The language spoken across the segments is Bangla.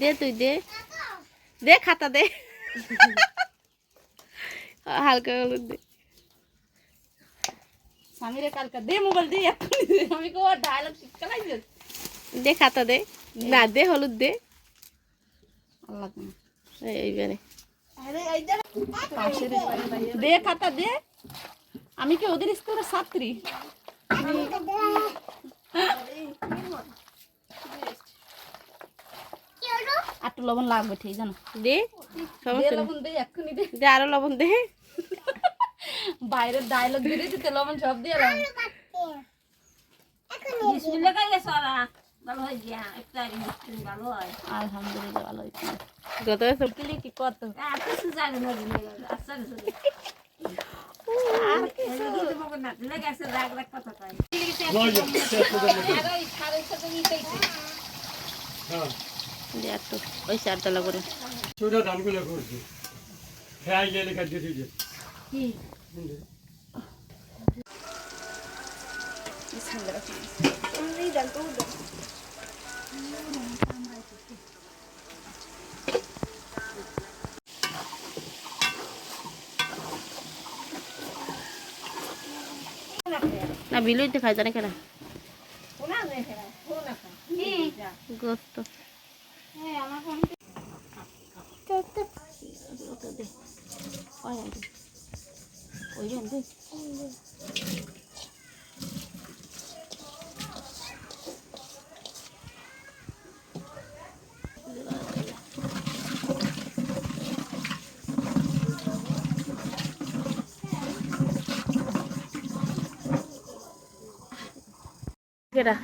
দে তুই দে। দে খাতা দে। হালকা হলুদ দে। স্বামীরে কালকে দে মোবাইল দে। আমি কো ডায়লগ শিখতে লাগছে দে খাতা দে। না দে হলুদ দে। আল্লাহ এইবারে। দে খাতা দে। আমি কি ওদের স্কুলের ছাত্রী? একটু লবণ লাগবে ঠিক জানো? দে। লবণ দে এক্ষুনি দে। দে আরও লবণ দে। বাইরের ডায়লগ দিয়ে দিতে লবণ সব দিয়ে এলাম আলহামদুলিল্লাহ ভালো হয়েছে। গত বছর কিলি কি কত? দে একটু ওই চারতলা করে। চোরা ধানগুলো করছি। হ্যাঁ লেখা দিয়ে দিয়েছে না বিলুইতে খাই জানে কেনা? গোস্ত ওই দে কেডা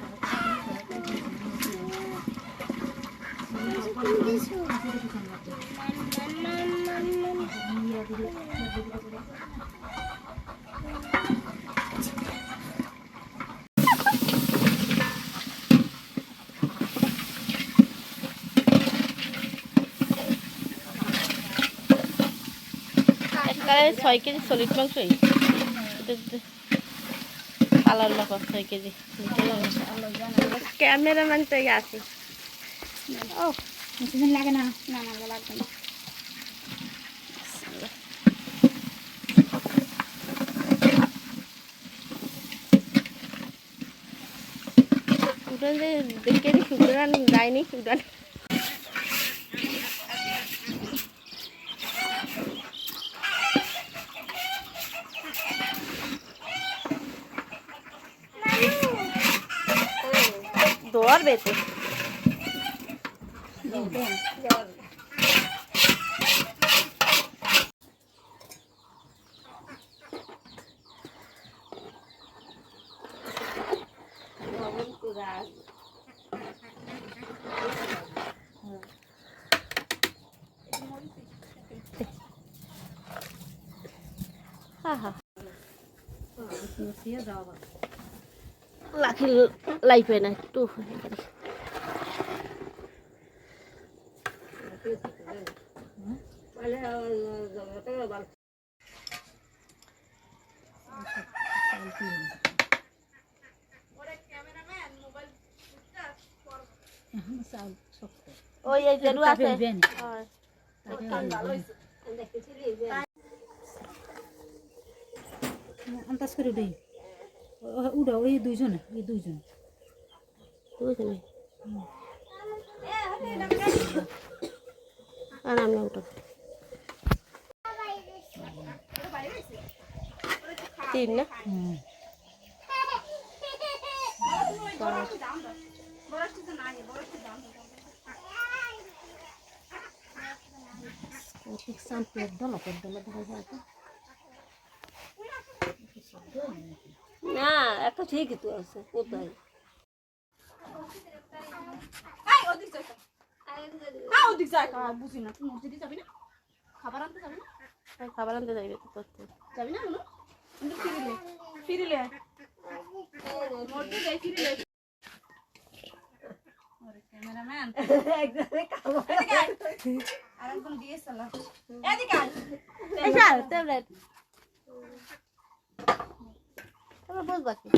একবারে ছয় কেজি সলিড মাংসই পালার লোক ছয় কেজি। ক্যামেরাম্যান তো আছে। ও। বেশিদিন লাগে না না না লাগবে না উঠান যে দেখে নি উঠান যায়নি উঠান দোয়ার বেতে হা লাখি লাইফে না একটু ওই এই আন্দাজ করে দেই। উড়ো ওই দুইজনে এই দুইজন। বুঝলি আর আমি উঠো তিন না? না একটা ঠিকই তো আছে কোথায়? হ্যাঁ যায় বুঝি না। তুই মসজিদে যাবি না? খাবার আনতে যাবি না? খাবার আনতে যাইবে তো করতে যাবি না কিন্তু ফিরিলে ফিরিলে। মসজিদে ফিরিলে। ক্যামেরাম্যান। এদিকে আয়। আর একদম দিয়ে সালাম এদিকে আয়। ট্যাবলেট। ট্যাবলেট বুঝবা কি?